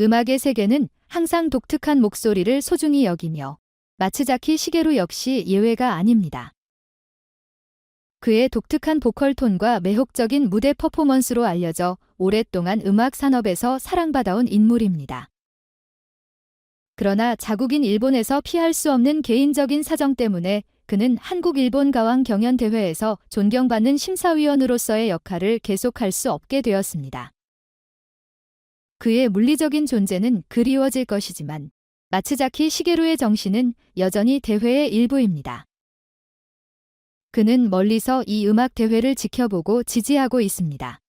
음악의 세계는 항상 독특한 목소리를 소중히 여기며 마츠자키 시게루 역시 예외가 아닙니다. 그의 독특한 보컬 톤과 매혹적인 무대 퍼포먼스로 알려져 오랫동안 음악 산업에서 사랑받아온 인물입니다. 그러나 자국인 일본에서 피할 수 없는 개인적인 사정 때문에 그는 한국-일본 가왕 경연 대회에서 존경받는 심사위원으로서의 역할을 계속할 수 없게 되었습니다. 그의 물리적인 존재는 그리워질 것이지만 마츠자키 시게루의 정신은 여전히 대회의 일부입니다. 그는 멀리서 이 음악 대회를 지켜보고 지지하고 있습니다.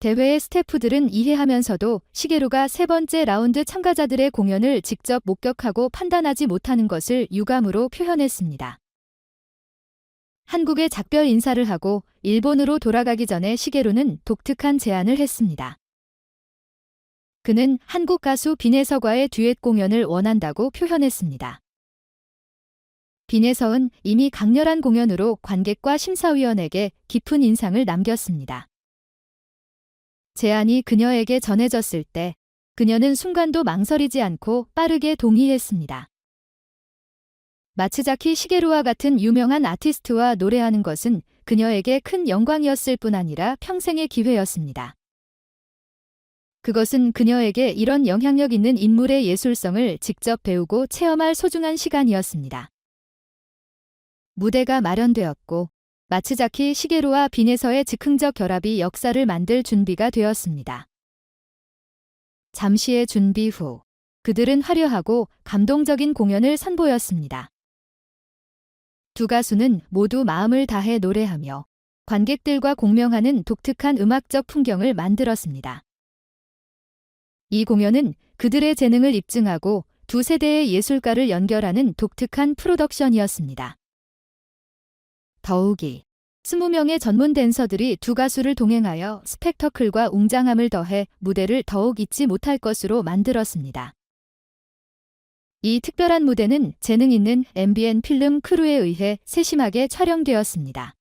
대회의 스태프들은 이해하면서도 시게루가 세 번째 라운드 참가자들의 공연을 직접 목격하고 판단하지 못하는 것을 유감으로 표현했습니다. 한국에 작별 인사를 하고 일본으로 돌아가기 전에 시게루는 독특한 제안을 했습니다. 그는 한국 가수 빈혜서과의 듀엣 공연을 원한다고 표현했습니다. 빈혜서은 이미 강렬한 공연으로 관객과 심사위원에게 깊은 인상을 남겼습니다. 제안이 그녀에게 전해졌을 때 그녀는 순간도 망설이지 않고 빠르게 동의했습니다. 마츠자키 시게루와 같은 유명한 아티스트와 노래하는 것은 그녀에게 큰 영광이었을 뿐 아니라 평생의 기회였습니다. 그것은 그녀에게 이런 영향력 있는 인물의 예술성을 직접 배우고 체험할 소중한 시간이었습니다. 무대가 마련되었고 마츠자키 시게루와 빈에서의 즉흥적 결합이 역사를 만들 준비가 되었습니다. 잠시의 준비 후 그들은 화려하고 감동적인 공연을 선보였습니다. 두 가수는 모두 마음을 다해 노래하며 관객들과 공명하는 독특한 음악적 풍경을 만들었습니다. 이 공연은 그들의 재능을 입증하고 두 세대의 예술가를 연결하는 독특한 프로덕션이었습니다. 더욱이 20명의 전문 댄서들이 두 가수를 동행하여 스펙터클과 웅장함을 더해 무대를 더욱 잊지 못할 것으로 만들었습니다. 이 특별한 무대는 재능 있는 MBN 필름 크루에 의해 세심하게 촬영되었습니다.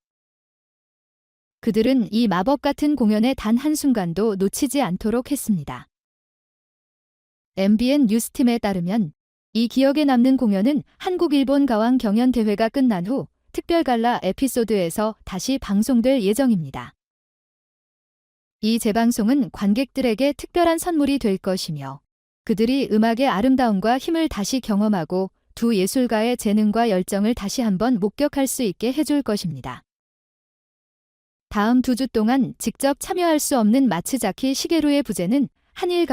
그들은 이 마법 같은 공연의 단 한순간도 놓치지 않도록 했습니다. MBN 뉴스팀에 따르면 이 기억에 남는 공연은 한국-일본 가왕 경연 대회가 끝난 후 특별 갈라 에피소드에서 다시 방송될 예정입니다. 이 재방송은 관객들에게 특별한 선물이 될 것이며 그들이 음악의 아름다움과 힘을 다시 경험하고 두 예술가의 재능과 열정을 다시 한번 목격할 수 있게 해줄 것입니다. 다음 두 주 동안 직접 참여할 수 없는 마츠자키 시게루의 부재는 한일